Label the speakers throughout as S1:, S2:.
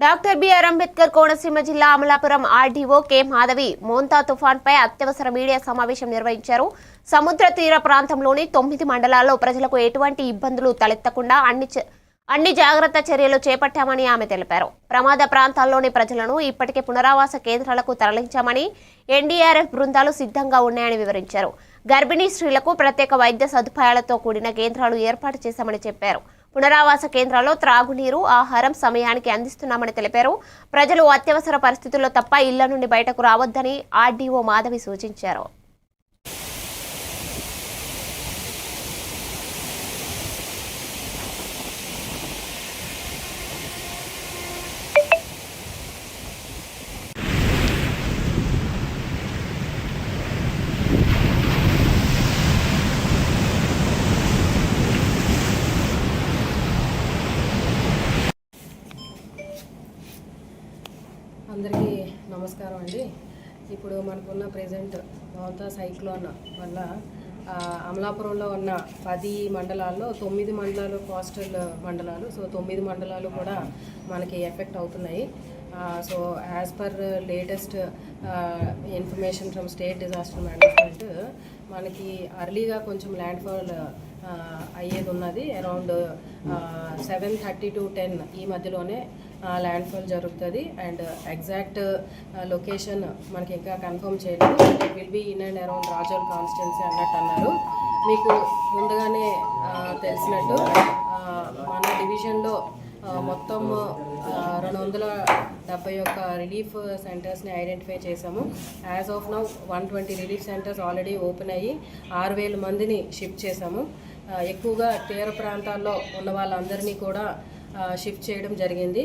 S1: Doctor BR Ambedkar Konaseema జిల్లా Amalapuram RDO K. Madhavi Montha తుఫాన్పై అత్యవసర media సమావేశం నిర్వహించారు. సముద్ర తీర ప్రాంతంలోని తొమ్మిది మండలాల్లో ప్రజలకు ఎటువంటి ఇబ్బందులు తలెత్తకుండా అన్ని చ- అన్ని జాగ్రత్త చర్యలు చేపట్టామని ఆమె తెలిపారు. ప్రమాద ప్రాంతాల్లోని ప్రజలను ఇప్పటికే పునరావాస కేంద్రాలకు తరలించామని ఎన్డీఆర్ఎఫ్ బృందాలు సిద్ధంగా ఉన్నాయని వివరించారు. గర్భిణీ స్త్రీలకు ప్రత్యేక వైద్య సదుపాయాలతో కూడిన కేంద్రాలు ఏర్పాటు చేశామని చెప్పారు. పునరావాస కేంద్రాల్లో త్రాగునీరు ఆహారం సమయానికి అందిస్తున్నామని తెలిపారు. ప్రజలు అత్యవసర పరిస్థితుల్లో తప్ప ఇళ్ళ నుండి బయటకు రావద్దని ఆర్డీఓ మాధవి సూచించారు.
S2: అందరికీ నమస్కారం అండి. ఇప్పుడు మనకున్న ప్రజెంట్ మౌతా సైక్లోన్ వల్ల అమలాపురంలో ఉన్న పది మండలాల్లో తొమ్మిది మండలాలు కోస్టల్ మండలాలు సో తొమ్మిది మండలాలు కూడా మనకి ఎఫెక్ట్ అవుతున్నాయి. So as per latest information from state disaster management మనకి అర్లీగా కొంచెం ల్యాండ్ ఫాల్ అయ్యేది ఉన్నది around seven thirty to ten ఈ మధ్యలోనే ల్యాండ్ ఫాల్ జరుగుతుంది. అండ్ ఎగ్జాక్ట్ లొకేషన్ మనకి ఇంకా కన్ఫర్మ్ చేయలేదు. It will be in and around Razole constituency అన్నట్టు అన్నారు మీకు ముందుగానే తెలిసినట్టు మన డివిజన్లో మొత్తం రెండు వందల డెబ్బై ఒక్క రిలీఫ్ సెంటర్స్ని ఐడెంటిఫై చేశాము. As of now one twenty relief centres already open అయ్యి ఆరు వేల మందిని షిఫ్ట్ చేశాము. ఎక్కువగా తీర ప్రాంతాల్లో ఉన్న వాళ్ళందరినీ కూడా షిఫ్ట్ చేయడం జరిగింది.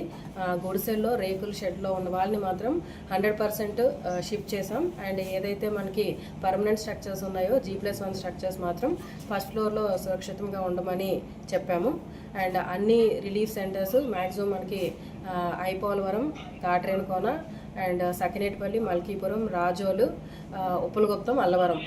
S2: గుడిసెల్లో రేకుల షెడ్లో ఉన్న వాళ్ళని మాత్రం హండ్రెడ్ పర్సెంట్ షిఫ్ట్ చేసాం అండ్ ఏదైతే మనకి పర్మనెంట్ స్ట్రక్చర్స్ ఉన్నాయో జీ ప్లస్ వన్ స్ట్రక్చర్స్ మాత్రం ఫస్ట్ ఫ్లోర్లో సురక్షితంగా ఉండమని చెప్పాము. అండ్ అన్ని రిలీఫ్ సెంటర్స్ మ్యాక్సిమం మనకి ఐపోలవరం కాట్రేనికోన అండ్ సకినేటిపల్లి మల్కీపురం రాజోలు ఉప్పులగుప్తం ఉప్పలగుప్తం అల్లవరం.